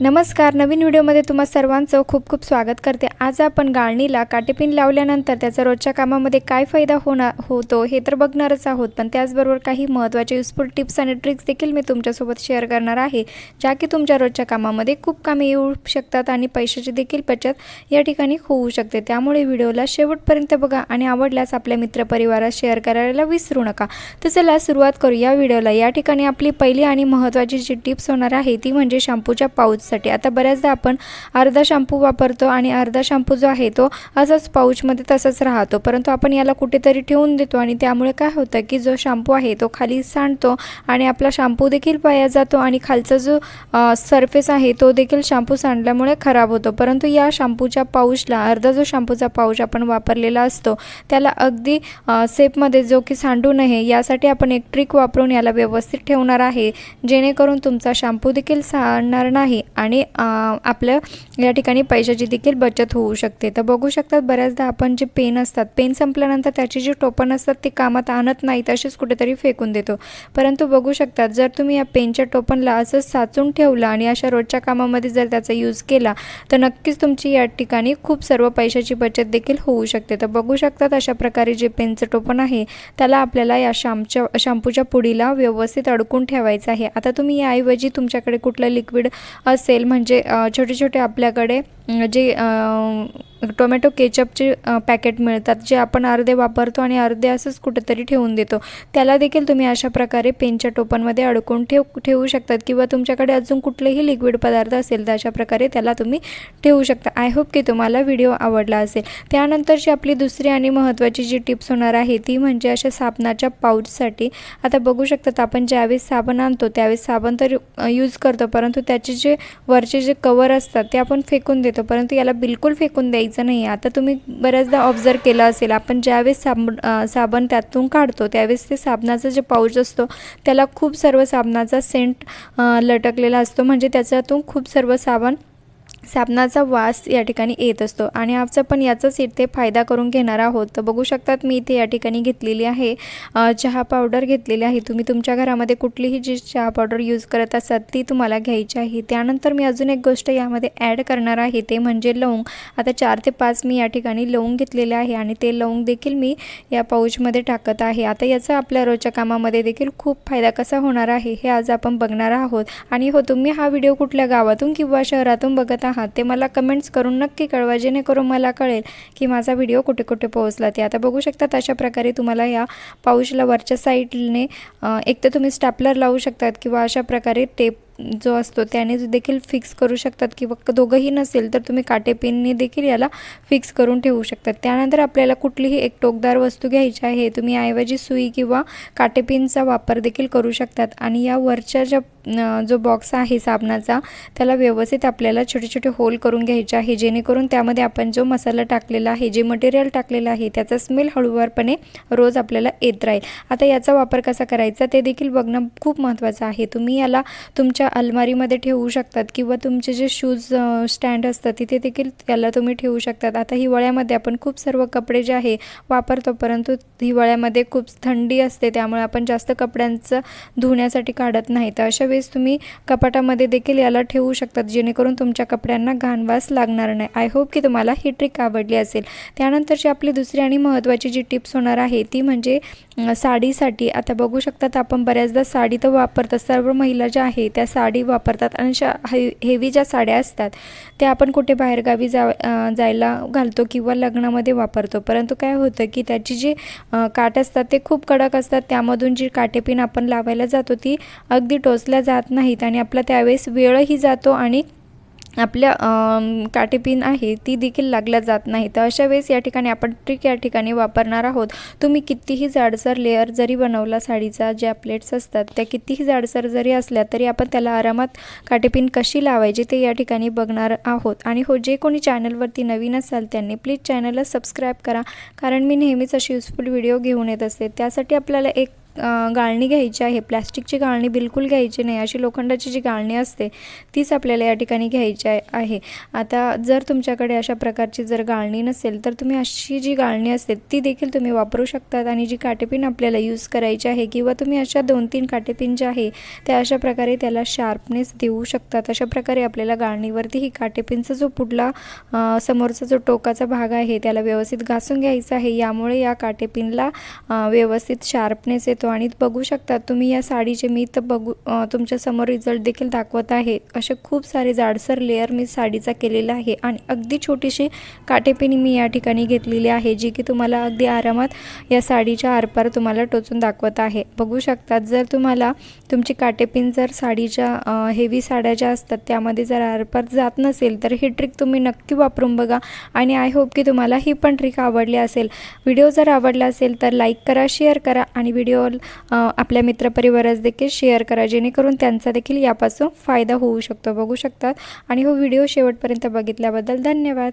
नमस्कार नवीन व्हिडिओमध्ये तुम्हा सर्वांचं खूप खूप स्वागत करते. आज आपण गाळणीला काटेपिन लावल्यानंतर त्याचा रोजच्या कामामध्ये काय फायदा होणार होतो हे तर बघणारच आहोत. पण त्याचबरोबर काही महत्त्वाचे युजफुल टिप्स आणि ट्रिक्स देखील मी तुमच्यासोबत शेअर करणार आहे ज्या की तुमच्या रोजच्या कामामध्ये खूप कामे येऊ शकतात आणि पैशाची देखील बचत या ठिकाणी होऊ शकते. त्यामुळे व्हिडिओला शेवटपर्यंत बघा आणि आवडल्यास आपल्या मित्रपरिवारात शेअर करायला विसरू नका. तर चला सुरुवात करू या व्हिडिओला या ठिकाणी आपली पहिली आणि महत्त्वाची जी टिप्स होणार आहे ती म्हणजे शॅम्पूच्या पाऊचसाठी आता बऱ्याचदा आपण अर्धा शॅम्पू वापरतो आणि अर्धा शॅम्पू जो आहे तो असाच पाऊचमध्ये तसाच राहतो. परंतु आपण याला कुठेतरी ठेवून देतो आणि त्यामुळे काय होतं की जो शॅम्पू आहे तो खाली सांडतो आणि आपला शॅम्पू देखील पाया जातो आणि खालचा जो सरफेस आहे तो देखील शॅम्पू सांडल्यामुळे खराब होतो. परंतु या शॅम्पूच्या पाऊचला अर्धा जो शॅम्पूचा पाऊच आपण वापरलेला असतो त्याला अगदी सेपमध्ये जो की सांडू नये यासाठी आपण एक ट्रिक वापरून याला व्यवस्थित ठेवणार आहे. जेणेकरून तुमचा शॅम्पू देखील सांडणार नाही. आणि आपलं या ठिकाणी पैशाची देखील बचत होऊ शकते. तर बघू शकतात बऱ्याचदा आपण जे पेन असतात पेन संपल्यानंतर त्याची जी टोपण असतात ती कामात आणत नाही असेच कुठेतरी फेकून देतो. परंतु बघू शकतात जर तुम्ही या पेनच्या टोपणला असं साचून ठेवलं आणि अशा रोजच्या कामामध्ये जर त्याचा यूज केला तर नक्कीच तुमची या ठिकाणी खूप सर्व पैशाची बचत देखील होऊ शकते. तर बघू शकतात अशा प्रकारे जे पेनचं टोपण आहे त्याला आपल्याला या शामच्या शॅम्पूच्या पुडीला व्यवस्थित अडकून ठेवायचं आहे. आता तुम्ही याऐवजी तुमच्याकडे कुठलं लिक्विड असेल म्हणजे छोटे छोटे आपल्याकडे जे टोमॅटो केचपचे पॅकेट मिळतात जे आपण अर्धे वापरतो आणि अर्धे असंच कुठेतरी ठेवून देतो. त्याला देखील तुम्ही अशा प्रकारे पेनच्या टोपनमध्ये अडकून ठेव ठेवू शकतात किंवा तुमच्याकडे अजून कुठलेही लिक्विड पदार्थ असेल तर अशा प्रकारे त्याला तुम्ही ठेवू शकता. आय होप की तुम्हाला व्हिडिओ आवडला असेल. त्यानंतरची आपली दुसरी आणि महत्त्वाची जी टिप्स होणार आहे ती म्हणजे अशा साबणाच्या पाऊचसाठी आता बघू शकतात आपण ज्यावेळेस साबण आणतो त्यावेळेस साबण तर यूज करतो परंतु त्याचे जे वरचे जे कवर असतात ते आपण फेकून देतो परंतु याला बिलकुल फेकून द्यायचं नाही आता तुम्ही बऱ्याचदा ऑब्झर्व केलं असेल आपण ज्यावेळेस साब साबण त्यातून काढतो त्यावेळेस ते साबणाचा जे पाऊच असतो त्याला खूप सर्व साबणाचा सेंट लटकलेला असतो. म्हणजे त्याच्यातून खूप सर्व साबण साबणाचा वास या ठिकाणी येत असतो. आणि आजचा पण याचाच इथे फायदा करून घेणार आहोत. तर बघू शकतात मी इथे या ठिकाणी घेतलेली आहे. चहा पावडर घेतलेली आहे. तुम्ही तुमच्या घरामध्ये कुठलीही जी चहा पावडर यूज करत असाल ती तुम्हाला घ्यायची आहे. त्यानंतर मी अजून एक गोष्ट यामध्ये ॲड करणार आहे. ते म्हणजे लवंग. आता चार ते पाच मी या ठिकाणी लवंग घेतलेले आहे. आणि ते लवंग देखील मी या पाऊचमध्ये टाकत आहे. आता याचा आपल्या रोजच्या कामामध्ये देखील खूप फायदा कसा होणार आहे हे आज आपण बघणार आहोत. आणि हो तुम्ही हा व्हिडिओ कुठल्या गावातून किंवा शहरातून बघत आहात आहात ते मला कमेंट्स करून नक्की कळवा जेणेकरून मला कळेल की माझा व्हिडिओ कुठे कुठे पोहोचला. ते आता बघू शकतात अशा प्रकारे तुम्हाला या पाऊचला वरच्या साईडने एक तर तुम्ही स्टॅपलर लावू शकतात किंवा अशा प्रकारे टेप जो असतो त्याने देखील फिक्स करू शकतात किंवा दोघंही नसेल तर तुम्ही काटेपिनने देखील याला फिक्स करून ठेवू शकतात. त्यानंतर आपल्याला कुठलीही एक टोकदार वस्तू घ्यायची आहे तुम्ही ऐवजी सुई किंवा काटेपिनचा वापर देखील करू शकतात. आणि या वरच्या ज्या जो बॉक्स आहे साबणाचा त्याला व्यवस्थित आपल्याला छोटे छोटे होल करून घ्यायचे आहे. जेणेकरून त्यामध्ये आपण जो मसाला टाकलेला आहे जे मटेरियल टाकलेलं आहे त्याचा स्मेल हळूवारपणे रोज आपल्याला येत राहील. आता याचा वापर कसा करायचा ते देखील बघणं खूप महत्त्वाचं आहे. तुम्ही याला तुमच्या अलमारीमध्ये ठेवू शकतात किंवा तुमचे जे शूज स्टँड असतात तिथे देखील याला तुम्ही ठेवू शकतात. आता हिवाळ्यामध्ये आपण खूप सर्व कपडे जे आहे वापरतो परंतु हिवाळ्यामध्ये खूप थंडी असते त्यामुळे आपण जास्त कपड्यांचं धुण्यासाठी काढत नाही. तर अशा वेळेस तुम्ही कपाटामध्ये देखील याला ठेवू शकतात जेणेकरून तुमच्या कपड्यांना घाणवास लागणार नाही. आय होप की तुम्हाला ही ट्रिक आवडली असेल. त्यानंतरची आपली दुसरी आणि महत्त्वाची जी टिप्स होणार आहे ती म्हणजे साडीसाठी. आता बघू शकतात आपण बऱ्याचदा साडी तर वापरतात. सर्व महिला ज्या आहे त्या साडी वापरतात आणि शा हे हेवी ज्या साड्या असतात त्या आपण कुठे बाहेरगावी जा जायला घालतो किंवा लग्नामध्ये वापरतो. परंतु काय होतं की त्याची जी काट असतात ते खूप कडक असतात. त्यामधून जी काटेपिन आपण लावायला जातो ती अगदी टोचल्या जात नाहीत आणि आपला त्यावेळेस वेळही जातो आणि आपल्या काटेपिन आहे ती देखील लागल्या जात नाही तर अशा वेळेस या ठिकाणी आपण ट्रिक या ठिकाणी वापरणार आहोत. तुम्ही कितीही जाडसर लेअर जरी बनवला साडीचा ज्या प्लेट्स असतात त्या कितीही जाडसर जरी असल्या तरी आपण त्याला आरामात काटेपिन कशी लावायची ते या ठिकाणी बघणार आहोत. आणि हो जे कोणी चॅनलवरती नवीन असाल त्यांनी प्लीज चॅनलला सबस्क्राईब करा. कारण मी नेहमीच अशी युजफुल व्हिडिओ घेऊन येत असते. त्यासाठी आपल्याला एक गाळणी घ्यायची आहे. प्लॅस्टिकची गाळणी बिलकुल घ्यायची नाही. अशी लोखंडाची जी गाळणी असते तीच आपल्याला या ठिकाणी घ्यायची आहे- आता जर तुमच्याकडे अशा प्रकारची जर गाळणी नसेल तर तुम्ही अशी जी गाळणी असते ती देखील तुम्ही वापरू शकतात आणि जी काटेपिन आपल्याला यूज करायची आहे किंवा तुम्ही अशा दोन तीन काटेपिन ज्या आहे त्या अशा प्रकारे त्याला शार्पनेस देऊ शकतात. अशा प्रकारे आपल्याला गाळणीवरती ही काटेपिनचा जो पुढला समोरचा जो टोकाचा भाग आहे त्याला व्यवस्थित घासून घ्यायचा आहे. यामुळे या काटेपिनला व्यवस्थित शार्पनेस येतो. आणि बघू शकता तुम्ही या साडीचे मी तर बघू तुमच्यासमोर रिझल्ट देखील दाखवत आहे. असे खूप सारे जाडसर लेअर मी साडीचा केलेला आहे आणि अगदी छोटीशी काटेपिनी मी या ठिकाणी घेतलेली आहे जी की तुम्हाला अगदी आरामात या साडीच्या आरपार तुम्हाला टोचून दाखवत आहे. बघू शकतात जर तुम्हाला तुमची काटेपिन जर साडीच्या हेवी साड्या ज्या असतात त्यामध्ये जर आरपार जात नसेल तर ही ट्रिक तुम्ही नक्की वापरून बघा आणि आय होप की तुम्हाला ही पण ट्रिक आवडली असेल. व्हिडिओ जर आवडला असेल तर लाईक करा शेअर करा आणि व्हिडिओ आपल्या मित्रपरिवारास देखील शेअर करा जेणेकरून त्यांचा देखील यापासून फायदा होऊ शकतो. बघू शकतात. आणि हो व्हिडिओ शेवटपर्यंत बघितल्याबद्दल धन्यवाद.